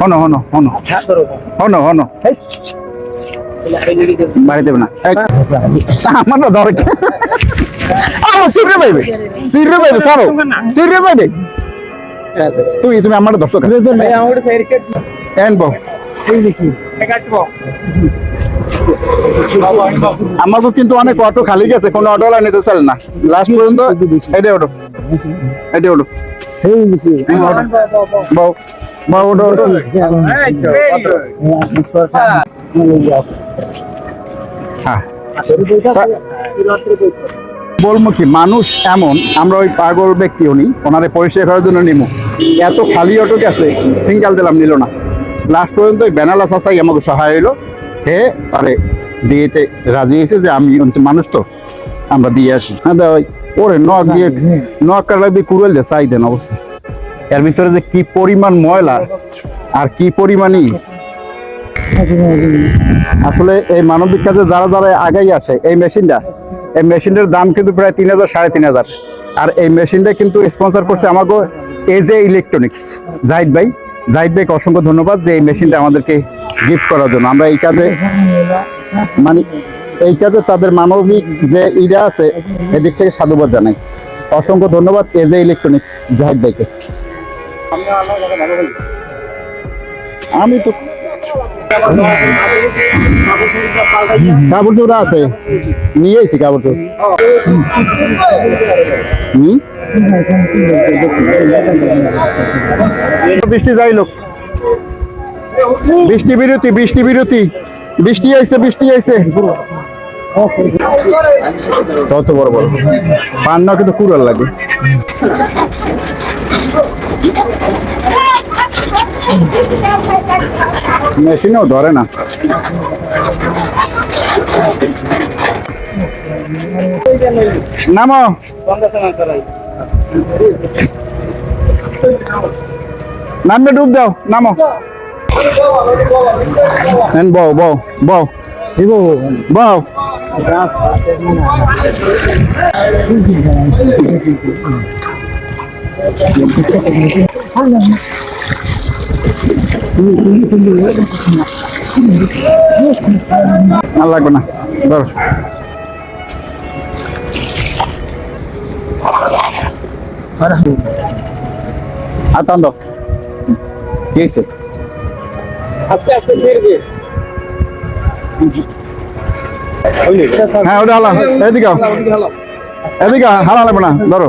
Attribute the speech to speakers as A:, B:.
A: হনো হনো হনো। হনো হনো। বাড়ি দেবে না। আমার না ধরে। সিরে পাইবে। সিরে পাইবে সারো। সিরে পাইবে। তুই তুমি আমার দর্শক বউ। কিন্তু অনেক অটো খালি গেছে কোনো অটো নিতে চাল না। লাস্ট পর্যন্ত এটা ওটো এটা ওটো বউ। ওটো হ্যাঁ বলব কি মানুষ এমন আমরা ওই পাগল ব্যক্তি উনি ওনারে পরিষ্কার করার জন্য নিমু। এত খালি অটো গেছে সিঙ্গেল দিলাম নিল না। লাস্ট পর্যন্ত ওই বেনালা চাচাই আমাকে সহায় হইল। হে আরে দিয়েতে রাজি হয়েছে যে আমি মানুষ তো আমরা দিয়ে আসি। হ্যাঁ ওরে নখ দিয়ে নখ কাটা দিয়ে কুড়াল দিয়ে চাই দেন অবস্থা। এর ভিতরে যে কি পরিমাণ ময়লা আর কি পরিমাণই। আসলে এই মানবিক কাজে যারা যারা আগাই আসে এই মেশিনটা, এই মেশিনটার দাম কিন্তু প্রায় তিন হাজার, সাড়ে তিন হাজার। আর এই মেশিনটা কিন্তু স্পন্সর করছে আমাকে এজে ইলেকট্রনিক্স জাহিদ ভাই, জাহিদ ভাইকে অসংখ্য ধন্যবাদ যে এই মেশিনটা আমাদেরকে গিফট করার জন্য। আমরা এই কাজে মানে এই কাজে তাদের মানবিক যে ইরা আছে, এদিক থেকে সাধুবাদ জানাই। অসংখ্য ধন্যবাদ এজে ইলেকট্রনিক্স জাহিদ ভাইকে। আমি তো কাপড় চোপড় আছে। নিয়ে এসি কাপড়? বৃষ্টি যাই লোক বৃষ্টি বিরতি বৃষ্টি বিরতি। বৃষ্টি আইছে বৃষ্টি আইছে। কত বড় বড়। পান্না কিন্তু কুড়াল লাগে। মেশিনও ধরে না। নামো। নামবে ডুব দাও নামো। নেন বউ বউ বউ বউ আর লাগবে না, ধরো। আর টান হ্যাঁ ওটা হালা। এদিকে। এদিকে হালা লাগবে না, ধরো।